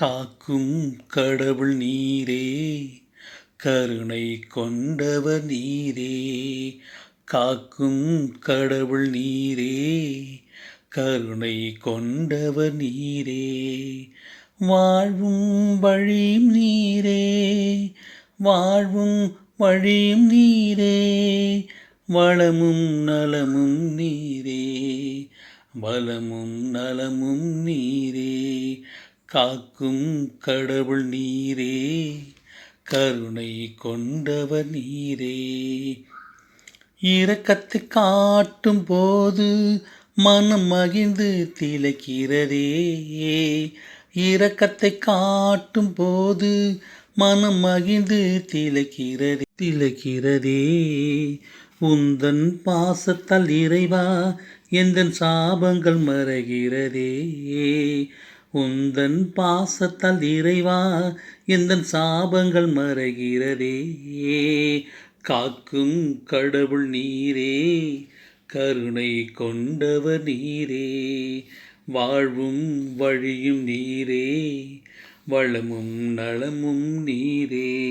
காக்கும் கடவுள் நீரே கருணை கொண்டவர் நீரே. காக்கும் கடவுள் நீரே கருணை கொண்டவர் நீரே. வாழ்வும் வழியும் நீரே வாழ்வும் வழியும் நீரே. வளமும் நலமும் நீரே வளமும் நலமும் நீரே. காக்கும் கடவுள் நீரே கருணை கொண்டவர் நீரே. இரக்கத்து காட்டும் போது மனம் மகிழ்ந்து திளைக்கிறதே. இரக்கத்தை காட்டும் போது மனம் மகிழ்ந்து திளைக்கிறது திளைக்கிறதே. உந்தன் பாசத்தால் இறைவா எந்தன் சாபங்கள் மறைகிறதே. உந்தன் பாசத்தால் இறைவா எந்தன் சாபங்கள் மறைகிறதே? காக்கும் கடவுள் நீரே கருணை கொண்டவர் நீரே வாழ்வும் வழியும் நீரே வளமும் நலமும் நீரே.